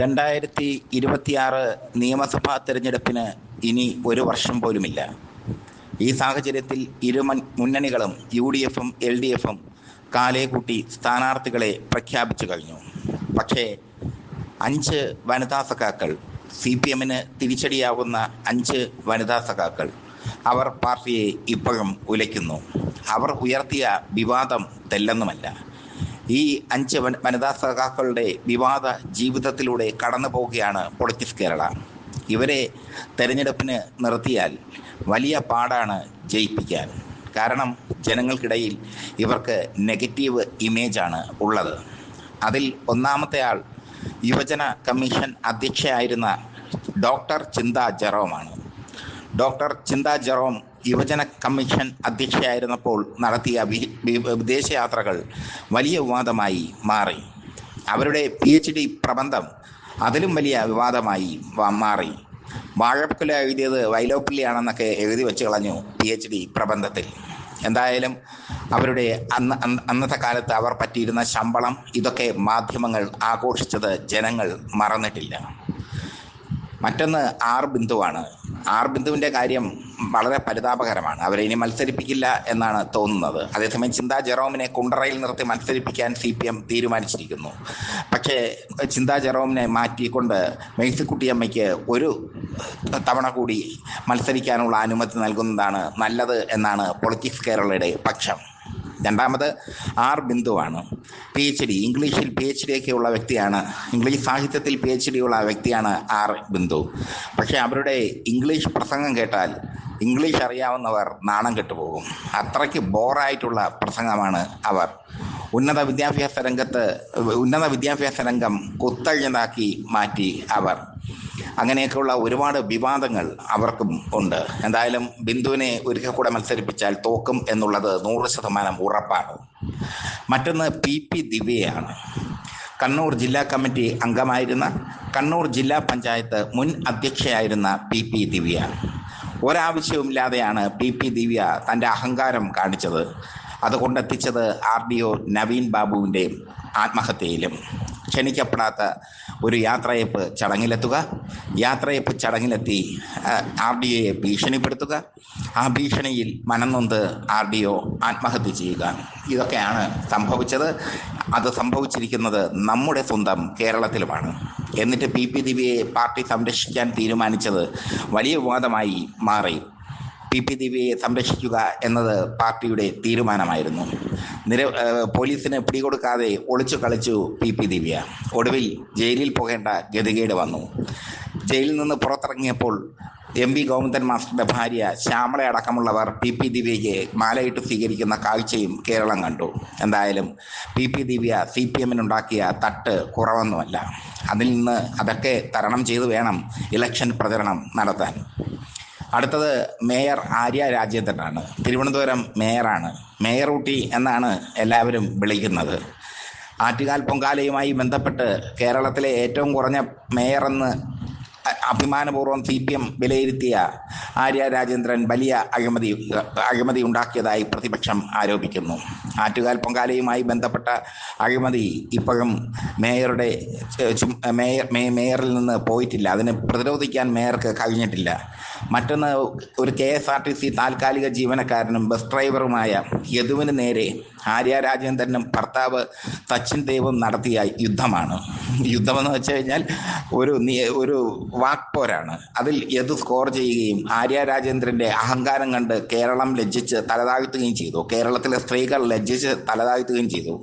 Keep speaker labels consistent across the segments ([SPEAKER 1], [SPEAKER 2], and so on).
[SPEAKER 1] രണ്ടായിരത്തി ഇരുപത്തിയാറ് നിയമസഭാ തെരഞ്ഞെടുപ്പിന് ഇനി ഒരു വർഷം പോലുമില്ല. ഈ സാഹചര്യത്തിൽ ഇരു മുന്നണികളും യു ഡി എഫും എൽ ഡി എഫും കാലേ കൂട്ടി സ്ഥാനാർത്ഥികളെ പ്രഖ്യാപിച്ചു കഴിഞ്ഞു. പക്ഷേ അഞ്ച് വനിതാ സഖാക്കൾ സി പി എമ്മിന് തിരിച്ചടിയാവുന്ന അഞ്ച് വനിതാ സഖാക്കൾ അവർ പാർട്ടിയെ ഇപ്പോഴും ഉലയ്ക്കുന്നു. അവർ ഉയർത്തിയ വിവാദം തെല്ലെന്നുമല്ല. ഈ അഞ്ച് വന- വനിതാ സഖാക്കളുടെ വിവാദ ജീവിതത്തിലൂടെ കടന്നു പോവുകയാണ് പൊളിറ്റിക്സ് കേരള. ഇവരെ തെരഞ്ഞെടുപ്പിന് നിർത്തിയാൽ വലിയ പാടാണ് ജയിപ്പിക്കാൻ. കാരണം ജനങ്ങൾക്കിടയിൽ ഇവർക്ക് നെഗറ്റീവ് ഇമേജാണ് ഉള്ളത്. അതിൽ ഒന്നാമത്തെ ആൾ യുവജന കമ്മീഷൻ അധ്യക്ഷയായിരുന്ന ഡോക്ടർ ചിന്ത ജെറോമാണ്. ഡോക്ടർ ചിന്ത ജെറോം യുവജന കമ്മീഷൻ അധ്യക്ഷയായിരുന്നപ്പോൾ നടത്തിയ വിദേശയാത്രകൾ വലിയ വിവാദമായി മാറി. അവരുടെ പി എച്ച് ഡി പ്രബന്ധം അതിലും വലിയ വിവാദമായി മാറി. വാഴപ്പുല എഴുതിയത് വൈലോപ്പിള്ളിയാണെന്നൊക്കെ എഴുതി വെച്ച് കളഞ്ഞു പി എച്ച് ഡി പ്രബന്ധത്തിൽ. എന്തായാലും അവരുടെ അന്ന് അന്നത്തെ കാലത്ത് അവർ പറ്റിയിരുന്ന ശമ്പളം ഇതൊക്കെ മാധ്യമങ്ങൾ ആഘോഷിച്ചത് ജനങ്ങൾ മറന്നിട്ടില്ല. മറ്റൊന്ന് ആർ ബിന്ദുവാണ്. ആർ ബിന്ദുവിന്റെ കാര്യം വളരെ പരിതാപകരമാണ്. അവരെ ഇനി മത്സരിപ്പിക്കില്ല എന്നാണ് തോന്നുന്നത്. അതേസമയം ചിന്താ ജെറോമിനെ കുണ്ടറയിൽ നിർത്തി മത്സരിപ്പിക്കാൻ സി പി എം തീരുമാനിച്ചിരിക്കുന്നു. പക്ഷേ ചിന്താ ജെറോമിനെ മാറ്റിക്കൊണ്ട് മേഴ്സിക്കുട്ടിയമ്മയ്ക്ക് ഒരു തവണ കൂടി മത്സരിക്കാനുള്ള അനുമതി നൽകുന്നതാണ് നല്ലത് എന്നാണ് പൊളിറ്റിക്സ് കേരളയുടെ പക്ഷം. രണ്ടാമത് ആർ ബിന്ദുവാണ്. പി എച്ച് ഡി ഇംഗ്ലീഷിൽ പി എച്ച് ഡി ഒക്കെ ഉള്ള വ്യക്തിയാണ്. ഇംഗ്ലീഷ് സാഹിത്യത്തിൽ പി എച്ച് ഡി ഉള്ള വ്യക്തിയാണ് ആർ ബിന്ദു. പക്ഷേ അവരുടെ ഇംഗ്ലീഷ് പ്രസംഗം കേട്ടാൽ ഇംഗ്ലീഷ് അറിയാവുന്നവർ നാണം കെട്ടുപോകും. അത്രയ്ക്ക് ബോറായിട്ടുള്ള പ്രസംഗമാണ് അവർ. ഉന്നത വിദ്യാഭ്യാസ രംഗത്ത് ഉന്നത വിദ്യാഭ്യാസ രംഗം കുത്തഴിഞ്ഞതാക്കി മാറ്റി അവർ. അങ്ങനെയൊക്കെയുള്ള ഒരുപാട് വിവാദങ്ങൾ അവർക്കും ഉണ്ട്. എന്തായാലും ബിന്ദുവിനെ ഒരിക്കൽ കൂടെ മത്സരിപ്പിച്ചാൽ തോക്കും എന്നുള്ളത് നൂറ് ശതമാനം ഉറപ്പാണ്. മറ്റൊന്ന് പി പി ദിവ്യയാണ്. കണ്ണൂർ ജില്ലാ കമ്മിറ്റി അംഗമായിരുന്ന കണ്ണൂർ ജില്ലാ പഞ്ചായത്ത് മുൻ അധ്യക്ഷയായിരുന്ന പി പി ദിവ്യ ഒരാവശ്യവുമില്ലാതെയാണ് പി പി ദിവ്യ തന്റെ അഹങ്കാരം കാണിച്ചത്. അത് കൊണ്ടെത്തിച്ചത് ആർ ഡി ഒ നവീൻ ബാബുവിന്റെ ആത്മഹത്യയിലും. ക്ഷണിക്കപ്പെടാത്ത ഒരു യാത്രയപ്പ് ചടങ്ങിലെത്തുക. യാത്രയപ്പ് ചടങ്ങിലെത്തി ആർ ഡി ഒയെ ഭീഷണിപ്പെടുത്തുക. ആ ഭീഷണിയിൽ മനംനൊന്ത് ആർ ഡി ഒ ആത്മഹത്യ ചെയ്യുക ഇതൊക്കെയാണ് സംഭവിച്ചത്. അത് സംഭവിച്ചിരിക്കുന്നത് നമ്മുടെ സ്വന്തം കേരളത്തിലുമാണ്. എന്നിട്ട് പി പി ദിവ്യയെ പാർട്ടി സംരക്ഷിക്കാൻ തീരുമാനിച്ചത് വലിയ വിവാദമായി മാറി. പി പി ദിവ്യയെ സംരക്ഷിക്കുക എന്നത് പാർട്ടിയുടെ തീരുമാനമായിരുന്നു. നിര പോലീസിന് പിടികൊടുക്കാതെ ഒളിച്ചു കളിച്ചു പി പി ദിവ്യ. ഒടുവിൽ ജയിലിൽ പോകേണ്ട ഗതികേട് വന്നു. ജയിലിൽ നിന്ന് പുറത്തിറങ്ങിയപ്പോൾ എം വി ഗോവിന്ദൻ മാസ്റ്ററുടെ ഭാര്യ ശ്യാമള അടക്കമുള്ളവർ പി പി ദിവ്യയ്ക്ക് മാലയിട്ട് സ്വീകരിക്കുന്ന കാഴ്ചയും കേരളം കണ്ടു. എന്തായാലും P P Divya C P എമ്മിനുണ്ടാക്കിയ തട്ട് കുറവൊന്നുമല്ല. അതിൽ നിന്ന് അതൊക്കെ തരണം ചെയ്തു വേണം ഇലക്ഷൻ പ്രചരണം നടത്താൻ. അടുത്തത് മേയർ ആര്യ രാജേന്ദ്രനാണ്. തിരുവനന്തപുരം മേയറാണ്. മേയർ ഊട്ടി എന്നാണ് എല്ലാവരും വിളിക്കുന്നത്. ആറ്റുകാൽ പൊങ്കാലയുമായി ബന്ധപ്പെട്ട് കേരളത്തിലെ ഏറ്റവും കുറഞ്ഞ മേയറെന്ന് അഭിമാനപൂർവം സി പി എം വിലയിരുത്തിയ ആര്യ രാജേന്ദ്രൻ വലിയ അഴിമതി അഴിമതി ഉണ്ടാക്കിയതായി പ്രതിപക്ഷം ആരോപിക്കുന്നു. ആറ്റുകാൽ പൊങ്കാലയുമായി ബന്ധപ്പെട്ട അഴിമതി ഇപ്പോഴും മേയറുടെ മേയർ മേയറിൽ നിന്ന് പോയിട്ടില്ല. അതിനെ പ്രതിരോധിക്കാൻ മേയർക്ക് കഴിഞ്ഞിട്ടില്ല. മറ്റൊന്ന് ഒരു K S R T C താൽക്കാലിക ജീവനക്കാരനും ബസ് ഡ്രൈവറുമായ യദുവിന് നേരെ ആര്യ രാജേന്ദ്രനും ഭർത്താവ് സച്ചിൻ ദേവും നടത്തിയ യുദ്ധമാണ്. യുദ്ധമെന്ന് വെച്ച് കഴിഞ്ഞാൽ ഒരു ഒരു ഒരു വാക്പോരാണ് അതിൽ യദു സ്കോർ ചെയ്യുകയും ആര്യ രാജേന്ദ്രന്റെ അഹങ്കാരം കണ്ട് കേരളം ലജ്ജിച്ച് തലതാഴ്ത്തുകയും ചെയ്തു. കേരളത്തിലെ സ്ത്രീകൾ ലജ്ജിച്ച് തലതാഴ്ത്തുകയും ചെയ്തു.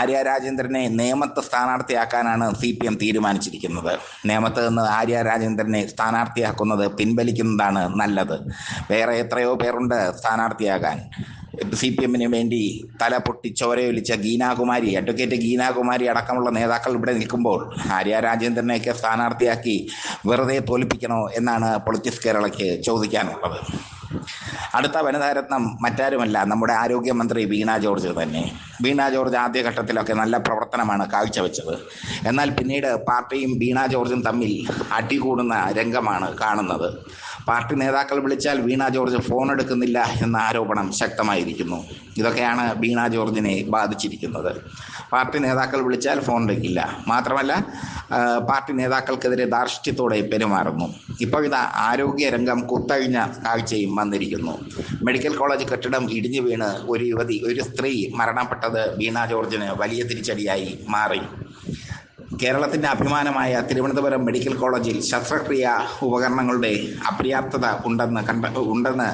[SPEAKER 1] ആര്യ രാജേന്ദ്രനെ നേമത്ത് സ്ഥാനാർത്ഥിയാക്കാനാണ് സി പി എം തീരുമാനിച്ചിരിക്കുന്നത്. നേമത്ത് നിന്ന് ആര്യ രാജേന്ദ്രനെ സ്ഥാനാർത്ഥിയാക്കുന്നത് പിൻവലിക്കുന്നതാണ് നല്ലത്. വേറെ എത്രയോ പേരുണ്ട് സ്ഥാനാർത്ഥിയാകാൻ. സി പി എമ്മിന് വേണ്ടി തല പൊട്ടി ചോരയൊലിച്ച ഗീനാകുമാരി അഡ്വക്കേറ്റ് ഗീനാകുമാരി അടക്കമുള്ള നേതാക്കൾ ഇവിടെ നിൽക്കുമ്പോൾ ആര്യ രാജേന്ദ്രനെയൊക്കെ സ്ഥാനാർത്ഥിയാക്കി വെറുതെ തോൽപ്പിക്കണോ എന്നാണ് പൊളിറ്റിക്സ് കേരളയ്ക്ക് ചോദിക്കാനുള്ളത്. അടുത്ത വനിതാരത്നം മറ്റാരുമല്ല നമ്മുടെ ആരോഗ്യമന്ത്രി വീണ ജോർജ് തന്നെ. വീണ ജോർജ് ആദ്യഘട്ടത്തിലൊക്കെ നല്ല പ്രവർത്തനമാണ് കാഴ്ചവെച്ചത്. എന്നാൽ പിന്നീട് പാർട്ടിയും വീണ ജോർജും തമ്മിൽ അടികൂടുന്ന രംഗമാണ് കാണുന്നത്. പാർട്ടി നേതാക്കൾ വിളിച്ചാൽ വീണ ജോർജ് ഫോൺ എടുക്കുന്നില്ല എന്ന ആരോപണം ശക്തമായിരിക്കുന്നു. ഇതൊക്കെയാണ് വീണ ജോർജിനെ ബാധിച്ചിരിക്കുന്നത്. പാർട്ടി നേതാക്കൾ വിളിച്ചാൽ ഫോൺ എടുക്കില്ല. മാത്രമല്ല പാർട്ടി നേതാക്കൾക്കെതിരെ ധാർഷ്ട്യത്തോടെ പെരുമാറുന്നു. ഇപ്പോൾ ഇതാ ആരോഗ്യ രംഗം കുത്തഴിഞ്ഞ കാഴ്ചയും വന്നിരിക്കുന്നു. മെഡിക്കൽ കോളേജ് കെട്ടിടം ഇടിഞ്ഞു വീണ് ഒരു യുവതി ഒരു സ്ത്രീ മരണപ്പെട്ടത് വീണ ജോർജിന് വലിയ തിരിച്ചടിയായി മാറി. കേരളത്തിന്റെ അഭിമാനമായ തിരുവനന്തപുരം മെഡിക്കൽ കോളേജിൽ ശസ്ത്രക്രിയ ഉപകരണങ്ങളുടെ അപര്യാപ്തത ഉണ്ടെന്ന് കണ്ട ഉണ്ടെന്ന്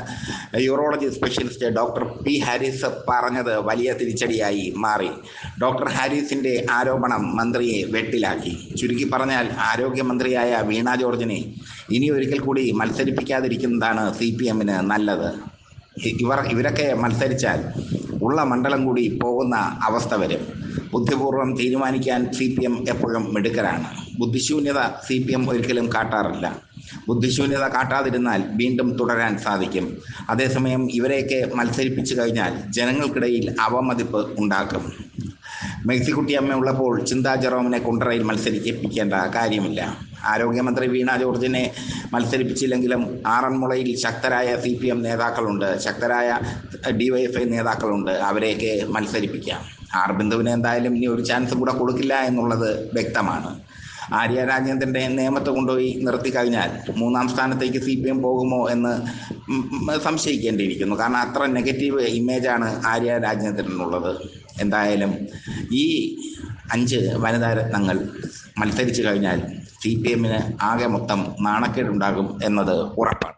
[SPEAKER 1] urology specialist doctor P Haris പറഞ്ഞത് വലിയ തിരിച്ചടിയായി മാറി. ഡോക്ടർ ഹാരിസിന്റെ ആരോപണം മന്ത്രിയെ വെട്ടിലാക്കി. ചുരുക്കി പറഞ്ഞാൽ ആരോഗ്യമന്ത്രിയായ വീണ ജോർജിനെ ഇനി ഒരിക്കൽ കൂടി മത്സരിപ്പിക്കാതിരിക്കുന്നതാണ് സി പി എമ്മിന് നല്ലത് ഇവർ ഇവരൊക്കെ മത്സരിച്ചാൽ ഉള്ള മണ്ഡലം കൂടി പോകുന്ന അവസ്ഥ വരും. ബുദ്ധിപൂർവം തീരുമാനിക്കാൻ സി പി എം എപ്പോഴും മിടുക്കരാണ്. ബുദ്ധിശൂന്യത സി പി എം ഒരിക്കലും കാട്ടാറില്ല. ബുദ്ധിശൂന്യത കാട്ടാതിരുന്നാൽ വീണ്ടും തുടരാൻ സാധിക്കും. അതേസമയം ഇവരെയൊക്കെ മത്സരിപ്പിച്ചു കഴിഞ്ഞാൽ ജനങ്ങൾക്കിടയിൽ അവമതിപ്പ് ഉണ്ടാക്കും. മെക്സിക്കുട്ടിയമ്മ ഉള്ളപ്പോൾ ചിന്താ ജെറോമിനെ കുണ്ടറയിൽ മത്സരിപ്പിക്കേണ്ട കാര്യമില്ല. ആരോഗ്യമന്ത്രി വീണ ജോർജിനെ മത്സരിപ്പിച്ചില്ലെങ്കിലും ആറന്മുളയിൽ ശക്തരായ സി പി എം നേതാക്കളുണ്ട്. ശക്തരായ ഡിവൈഎഫ്ഐ നേതാക്കളുണ്ട്. അവരെയൊക്കെ മത്സരിപ്പിക്കാം. ആർ ബിന്ദുവിന് എന്തായാലും ഇനി ഒരു ചാൻസ് കൂടെ കൊടുക്കില്ല എന്നുള്ളത് വ്യക്തമാണ്. ആര്യ രാജേന്ദ്രന്റെ നിയമത്തെ കൊണ്ടുപോയി നിർത്തി കഴിഞ്ഞാൽ മൂന്നാം സ്ഥാനത്തേക്ക് സി പി എം പോകുമോ എന്ന് സംശയിക്കേണ്ടിയിരിക്കുന്നു. കാരണം അത്ര നെഗറ്റീവ് ഇമേജാണ് ആര്യ രാജേന്ദ്രനുള്ളത്. എന്തായാലും ഈ അഞ്ച് വനിതാ രത്നങ്ങൾ മത്സരിച്ചു കഴിഞ്ഞാൽ സി പി എമ്മിന് ആകെ മൊത്തം നാണക്കേടുണ്ടാകും എന്നത് ഉറപ്പാണ്.